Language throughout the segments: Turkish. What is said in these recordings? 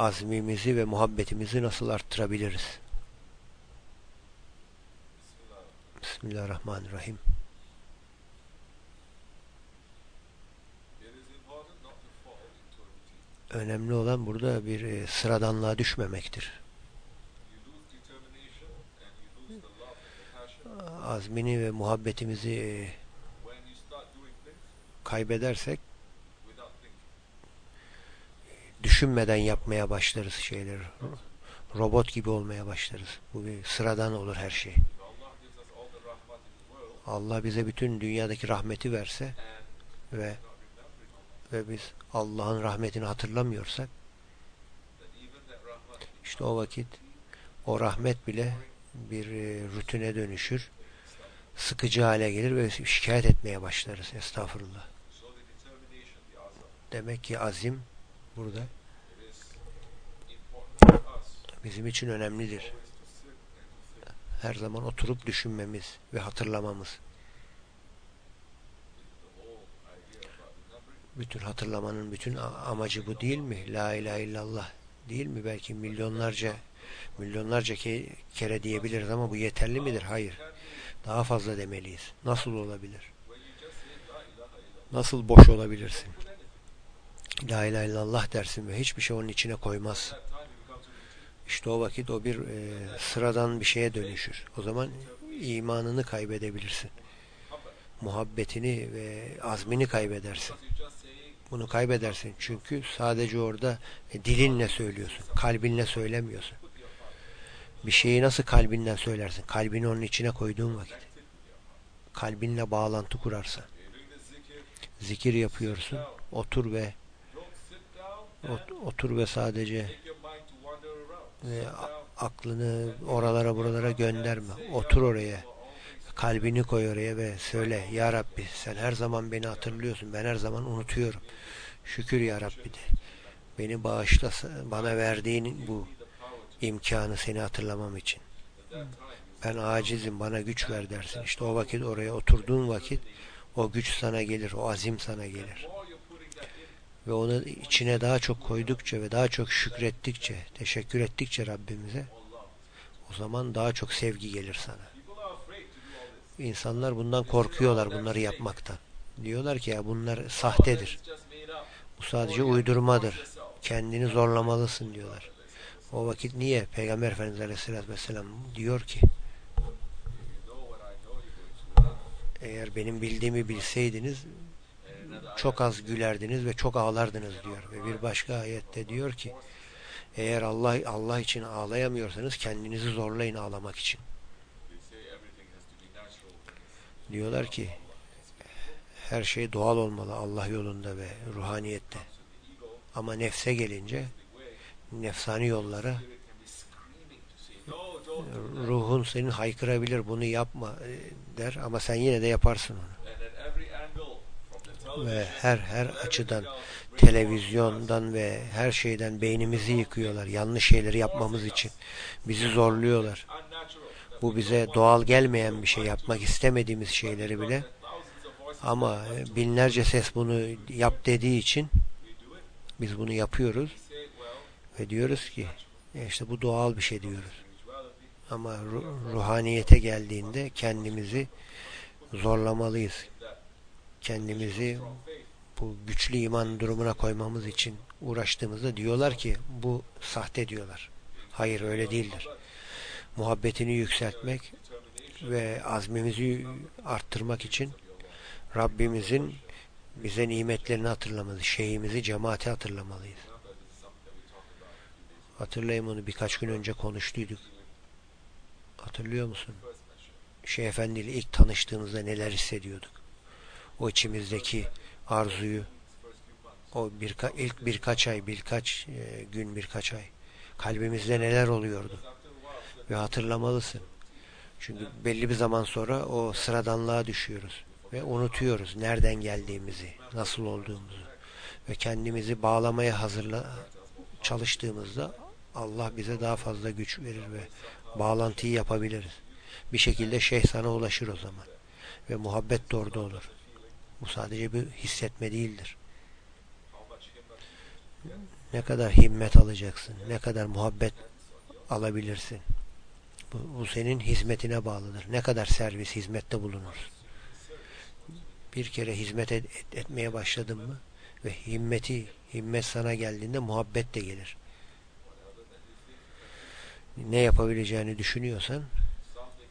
azmimizi ve muhabbetimizi nasıl arttırabiliriz? Bismillahirrahmanirrahim. Önemli olan burada bir e, sıradanlığa düşmemektir. Azmini ve muhabbetimizi e, kaybedersek düşünmeden yapmaya başlarız şeyleri. Robot gibi olmaya başlarız. Bu bir sıradan olur her şey. Allah bize bütün dünyadaki rahmeti verse ve ve biz Allah'ın rahmetini hatırlamıyorsak işte o vakit o rahmet bile bir e, rutine dönüşür sıkıcı hale gelir ve şikayet etmeye başlarız. Estağfurullah. Demek ki azim burada bizim için önemlidir. Her zaman oturup düşünmemiz ve hatırlamamız. Bütün hatırlamanın bütün amacı bu değil mi? La ilahe illallah değil mi? Belki milyonlarca milyonlarca kere diyebiliriz ama bu yeterli midir? Hayır. Daha fazla demeliyiz. Nasıl olabilir? Nasıl boş olabilirsin? La ilahe illallah dersin ve hiçbir şey onun içine koymazsın. İşte o vakit o bir e, sıradan bir şeye dönüşür. O zaman imanını kaybedebilirsin. Muhabbetini ve azmini kaybedersin. Bunu kaybedersin çünkü sadece orada e, dilinle söylüyorsun. Kalbinle söylemiyorsun. Bir şeyi nasıl kalbinden söylersin? Kalbini onun içine koyduğun vakit. Kalbinle bağlantı kurarsa. Zikir yapıyorsun. Otur ve otur ve sadece ve aklını oralara buralara gönderme. Otur oraya. Kalbini koy oraya ve söyle Ya Rabbi sen her zaman beni hatırlıyorsun. Ben her zaman unutuyorum. Şükür Ya Rabbi de. Beni bağışla bana verdiğin bu imkanı seni hatırlamam için. Ben acizim bana güç ver dersin. İşte o vakit oraya oturduğun vakit o güç sana gelir, o azim sana gelir. Ve onu içine daha çok koydukça ve daha çok şükrettikçe, teşekkür ettikçe Rabbimize o zaman daha çok sevgi gelir sana. İnsanlar bundan korkuyorlar bunları yapmaktan. Diyorlar ki ya bunlar sahtedir. Bu sadece uydurmadır. Kendini zorlamalısın diyorlar. O vakit niye? Peygamber Efendimiz Aleyhisselatü Vesselam diyor ki eğer benim bildiğimi bilseydiniz çok az gülerdiniz ve çok ağlardınız diyor. Ve bir başka ayette diyor ki eğer Allah Allah için ağlayamıyorsanız kendinizi zorlayın ağlamak için. Diyorlar ki her şey doğal olmalı Allah yolunda ve ruhaniyette. Ama nefse gelince nefsani yollara ruhun senin haykırabilir bunu yapma e, der ama sen yine de yaparsın onu. Ve her her açıdan televizyondan ve her şeyden beynimizi yıkıyorlar. Yanlış şeyleri yapmamız için. Bizi zorluyorlar. Bu bize doğal gelmeyen bir şey. Yapmak istemediğimiz şeyleri bile. Ama binlerce ses bunu yap dediği için biz bunu yapıyoruz. Ve diyoruz ki e, işte bu doğal bir şey diyoruz. Ama ruhaniyete geldiğinde kendimizi zorlamalıyız. Kendimizi bu güçlü iman durumuna koymamız için uğraştığımızda diyorlar ki bu sahte diyorlar. Hayır öyle değildir. Muhabbetini yükseltmek ve azmimizi arttırmak için Rabbimizin bize nimetlerini hatırlamalıyız. Şeyimizi, cemaati hatırlamalıyız. Hatırlayayım onu birkaç gün önce konuştuyduk. Hatırlıyor musun? Şeyh Efendi ile ilk tanıştığımızda neler hissediyorduk? O içimizdeki arzuyu o birka, ilk birkaç ay, birkaç e, gün, birkaç ay kalbimizde neler oluyordu? Ve hatırlamalısın. Çünkü belli bir zaman sonra o sıradanlığa düşüyoruz ve unutuyoruz nereden geldiğimizi, nasıl olduğumuzu ve kendimizi bağlamaya hazırla çalıştığımızda Allah bize daha fazla güç verir ve bağlantıyı yapabiliriz. Bir şekilde şeyh sana ulaşır o zaman. Ve muhabbet de orada olur. Bu sadece bir hissetme değildir. Ne kadar himmet alacaksın, ne kadar muhabbet alabilirsin. Bu, bu senin hizmetine bağlıdır. Ne kadar servis, hizmette bulunursun. Bir kere hizmet et, et- etmeye başladın mı ve himmeti, himmet sana geldiğinde muhabbet de gelir. Ne yapabileceğini düşünüyorsan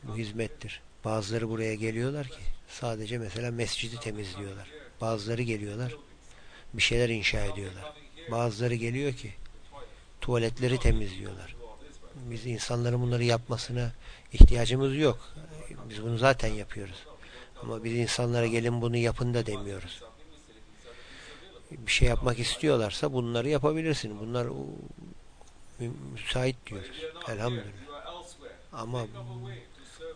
bu hizmettir. Bazıları buraya geliyorlar ki sadece mesela mescidi temizliyorlar. Bazıları geliyorlar bir şeyler inşa ediyorlar. Bazıları geliyor ki tuvaletleri temizliyorlar. Biz insanların bunları yapmasına ihtiyacımız yok. Biz bunu zaten yapıyoruz. Ama biz insanlara gelin bunu yapın da demiyoruz. Bir şey yapmak istiyorlarsa bunları yapabilirsin. Bunlar müsait diyoruz. Elhamdülillah. Ama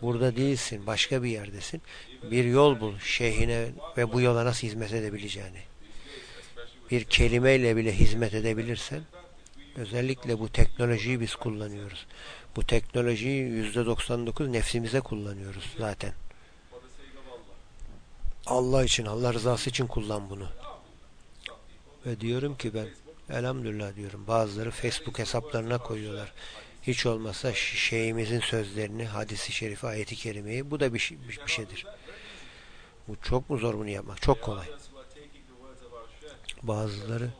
burada değilsin. Başka bir yerdesin. Bir yol bul şeyhine ve bu yola nasıl hizmet edebileceğini. Bir kelimeyle bile hizmet edebilirsen özellikle bu teknolojiyi biz kullanıyoruz. Bu teknolojiyi %99 nefsimize kullanıyoruz zaten. Allah için, Allah rızası için kullan bunu. Ve diyorum ki ben elhamdülillah diyorum. Bazıları Facebook hesaplarına koyuyorlar. Hiç olmazsa ş- şeyhimizin sözlerini, hadisi şerifi, ayeti kerimeyi bu da bir, şey- bir, bir şeydir. Bu çok mu zor bunu yapmak? Çok kolay. Bazıları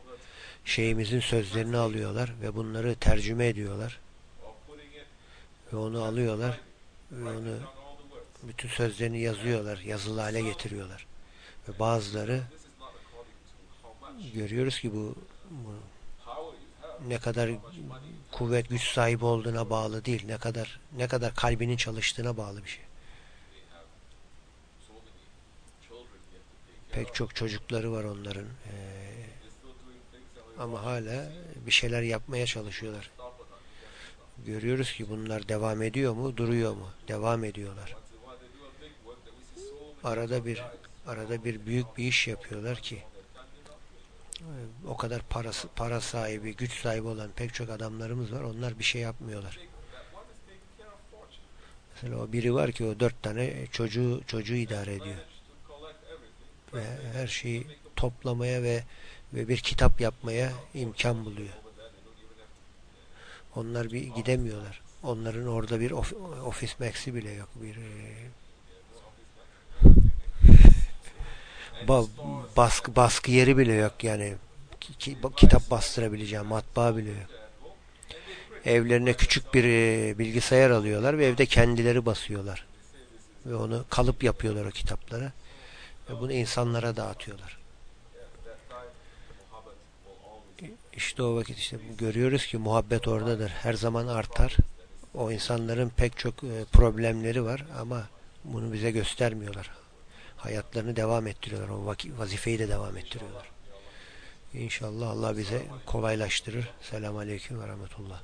şeyhimizin sözlerini alıyorlar ve bunları tercüme ediyorlar. Ve onu alıyorlar ve onu bütün sözlerini yazıyorlar, yazılı hale getiriyorlar. Ve bazıları görüyoruz ki bu, bu ne kadar kuvvet, güç sahibi olduğuna bağlı değil. Ne kadar ne kadar kalbinin çalıştığına bağlı bir şey. Pek çok çocukları var onların. Ee, ama hala bir şeyler yapmaya çalışıyorlar. Görüyoruz ki bunlar devam ediyor mu, duruyor mu? Devam ediyorlar. Arada bir arada bir büyük bir iş yapıyorlar ki o kadar parası, para sahibi, güç sahibi olan pek çok adamlarımız var. Onlar bir şey yapmıyorlar. Mesela o biri var ki o dört tane çocuğu çocuğu idare ediyor. Ve her şeyi toplamaya ve ve bir kitap yapmaya imkan buluyor. Onlar bir gidemiyorlar. Onların orada bir of, ofis max'i bile yok. Bir e, ba- baskı baskı yeri bile yok yani. Ki- ki- kitap bastırabileceğim matbaa bile yok. Evlerine küçük bir e, bilgisayar alıyorlar ve evde kendileri basıyorlar. Ve onu kalıp yapıyorlar o kitaplara. Ve bunu insanlara dağıtıyorlar. İşte o vakit işte görüyoruz ki muhabbet oradadır. Her zaman artar. O insanların pek çok e, problemleri var ama bunu bize göstermiyorlar. Hayatlarını devam ettiriyorlar. O vazifeyi de devam ettiriyorlar. İnşallah Allah bize kolaylaştırır. Selamun Aleyküm ve Rahmetullah.